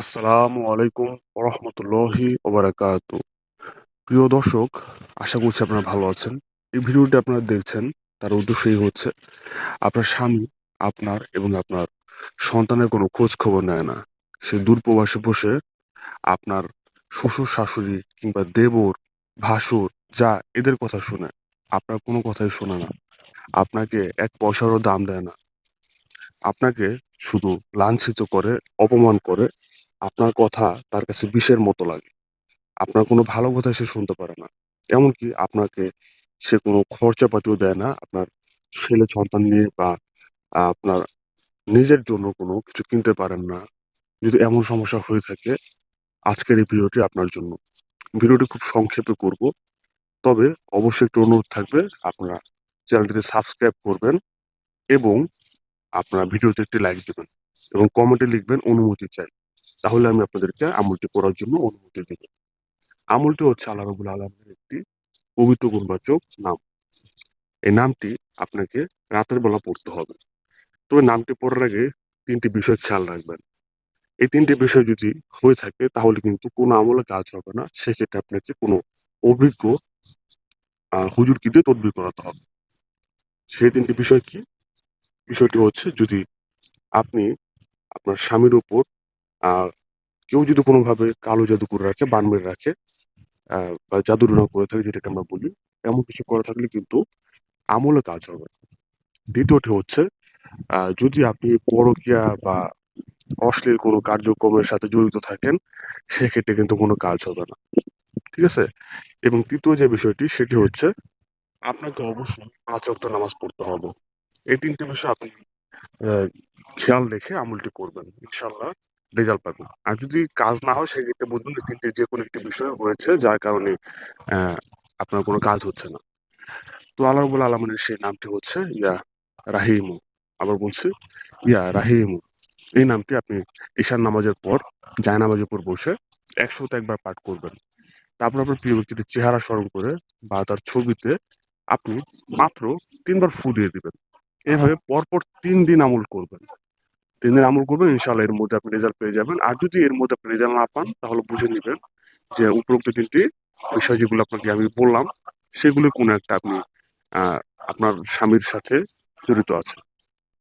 আসসালামু আলাইকুম রহমতুল্লাহি ওবারাকাতু। প্রিয় দর্শক, আশা করছি আপনারা ভালো আছেন। এই ভিডিওটি আপনারা দেখছেন, তার উদ্দেশ্যই হচ্ছে, আপনার স্বামী, আপনার এবং আপনার সন্তানের কোনো খোঁজ খবর নেয় না। সে দূরপ্রবাসে বসে আপনার শ্বশুর, শাশুড়ি কিংবা দেবর, ভাসুর, যা এদের কথা শুনে। আপনার কোনো কথাই শোনে না। আপনাকে এক পয়সারও দাম দেয় না। আপনাকে শুধু লাঞ্ছিত করে, অপমান করে আপনার কথা তার কাছে বিষের মতো লাগে। আপনার কোনো ভালো কথা সে শুনতে পারে না। এমনকি আপনাকে সে কোনো খরচাপাতিও দেয় না। আপনার ছেলে সন্তান নিয়ে বা আপনার নিজের জন্য কোনো কিছু কিনতে পারেন না। যদি এমন সমস্যা হয়ে থাকে, আজকের এই ভিডিওটি আপনার জন্য। ভিডিওটি খুব সংক্ষেপে করব। তবে অবশ্যই একটু অনুরোধ থাকবে, আপনারা চ্যানেলটিতে সাবস্ক্রাইব করবেন এবং আপনারা ভিডিওতে একটি লাইক দেবেন এবং কমেন্টে লিখবেন অনুমতি চাই। তাহলে আমি আপনাদেরকে আমলটি করার জন্য অনুমতি দেব। আমলটি হচ্ছে আল্লাহ রবুল আলমের একটি পবিত্র গুণবাচক নাম। এই নামটি আপনাকে রাতের বেলা পড়তে হবে। তবে নামটি পড়ার আগে তিনটি বিষয় খেয়াল রাখবেন। এই তিনটি বিষয় যদি হয়ে থাকে তাহলে কিন্তু কোনো আমলে কাজ হবে না। সেক্ষেত্রে আপনাকে কোনো অভিজ্ঞ আহ, হুজুরকে দিয়ে তদবির করাতে হবে। সেই তিনটি বিষয় কি? বিষয়টি হচ্ছে যদি আপনি আপনার স্বামীর উপর আহ কেউ যদি কোনোভাবে কালো জাদু করে রাখে বান মেরে রাখে বা জাদুটনা করে থাকে যেটাকে আমরা বলি, এমন কিছু করে থাকলে কিন্তু আমলে কাজ হবে। দ্বিতীয়টি হচ্ছে যদি আপনি পরকীয়া বা অশ্লীল কোনো কার্যক্রমের সাথে জড়িত থাকেন, সেক্ষেত্রে কিন্তু কোনো কাজ হবে না। ঠিক আছে? এবং তৃতীয় যে বিষয়টি, সেটি হচ্ছে আপনাকে অবশ্যই পাঁচ ওয়াক্ত নামাজ পড়তে হবে। এই তিনটি বিষয় আপনি খেয়াল রেখে আমলটি করবেন। ইনশাল্লাহ রেজাল্ট পাবেন আর যদি কাজ না হয়, সেক্ষেত্রে বলবেন এই তিনটে যে কোনো একটি বিষয় হয়েছে, যার কারণে আপনার কোনো কাজ হচ্ছে না। তো আল্লাহ রবুল আলমিনের সেই নামটি হচ্ছে ইয়া রাহিমু। আবার বলছি, ইয়া রাহিমু। এই নামটি আপনি ঈশান নামাজের পর জায় নামাজের উপর বসে একশোতে একবার পাঠ করবেন। তারপর আপনার প্রিয় ব্যক্তির চেহারা স্মরণ করে বা তার ছবিতে আপনি মাত্র তিনবার ফু দিয়ে দিবেন। এইভাবে পরপর তিন দিন আমল করবেন। তিন দিন আমল করবেন ইনশাল্লাহ এর মধ্যে আপনি রেজাল্ট পেয়ে যাবেন। আর যদি এর মধ্যে আপনি রেজাল্ট না পান, তাহলে বুঝে নেবেন যে উপরোক্ত তিনটি বিষয় যেগুলো আপনাকে আমি বললাম, সেগুলো কোনো একটা আপনি আপনার স্বামীর সাথে জড়িত আছে।